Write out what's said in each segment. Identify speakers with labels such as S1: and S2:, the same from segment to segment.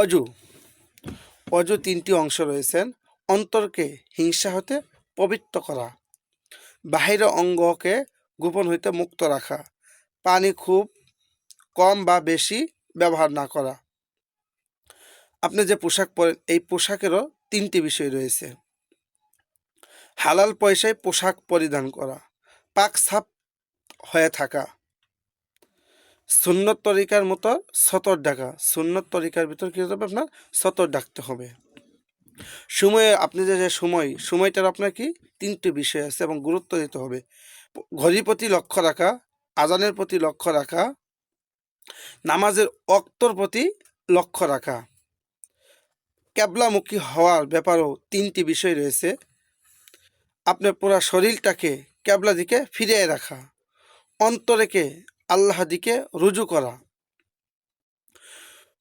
S1: অজু অজু তিনটি অংশ রয়েছেন। অন্তরকে হিংসা হতে পবিত্র করা। বাহির অঙ্গকে গোপন হইতে মুক্ত রাখা। পানি খুব কম বা বেশি ব্যবহার না করা। আপনি যে পোশাক পরেন, এই পোশাকেরও তিনটি বিষয় রয়েছে। হালাল পয়সায় পোশাক পরিধান করা। পাক সাপ হয়ে থাকা। সুন্নত তরিকার মতো সতর ডাকা। সুন্নত তরিকার ভিতর কী হবে আপনার? সতর ডাকতে হবে। সময়ে আপনি যে সময়, সময়টার আপনার কি? তিনটি বিষয় আছে এবং গুরুত্ব দিতে হবে। ঘড়ির প্রতি লক্ষ্য রাখা, আজানের প্রতি লক্ষ্য রাখা, নামাজের অক্তর প্রতি লক্ষ্য রাখা। ক্যাবলামুখী হওয়ার ব্যাপারেও তিনটি বিষয় রয়েছে। আপনার পুরা শরীরটাকে ক্যাবলা দিকে ফিরিয়ে রাখা। অন্তরেকে আল্লাহ দিকে রুজু করা।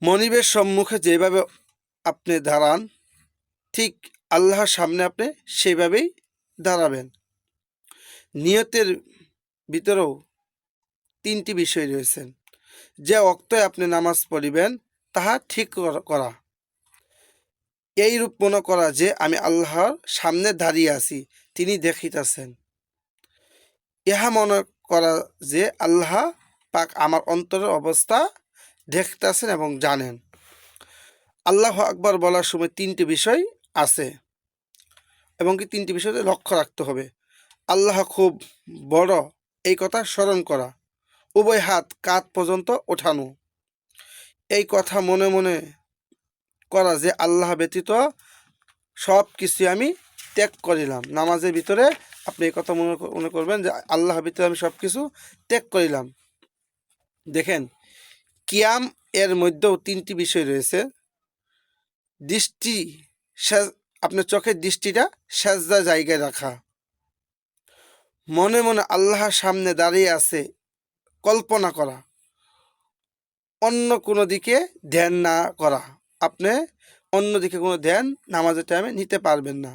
S1: মনিবের সম্মুখে যেভাবে আপনি দাঁড়ান, ঠিক আল্লাহর সামনে আপনি সেইভাবেই দাঁড়াবেন। নিয়তের ভিতরেও তিনটি বিষয় রয়েছে। যে অক্তে আপনি নামাজ পড়িবেন, তাহা ঠিক করা এই রূপ মনে করা যে, আমি আল্লাহর সামনে দাঁড়িয়ে আছি, তিনি দেখিতেছেন। ইহা মনে করা যে আল্লাহ পাক আমার অন্তরের অবস্থা দেখতেছেন এবং জানেন। আল্লাহ আকবর বলার সময় তিনটি বিষয় আছে এবং কি তিনটি বিষয়তে লক্ষ্য রাখতে হবে। আল্লাহ খুব বড়, এই কথা স্মরণ করা, উভয় হাত কাত পর্যন্ত ওঠানো। এই কথা মনে মনে করা যে আল্লাহ ব্যতীত সব কিছু আমি ত্যাগ করিলাম, নামাজের ভিতরে আপনি এই কথা মনে মনে করবেন যে আল্লাহ ভিতরে আমি সব কিছু ত্যাগ করিলাম। দেখেন, কিয়াম এর মধ্যেও তিনটি বিষয় রয়েছে। দৃষ্টি আপনার চোখের দৃষ্টিটা সেজদা জায়গায় রাখা। মনে মনে আল্লাহর সামনে দাঁড়িয়ে আছে, কল্পনা করা। অন্য কোনো দিকে ধ্যান না করা। আপনি অন্য দিকে কোনো ধ্যান নামাজের টাইমে নিতে পারবেন না।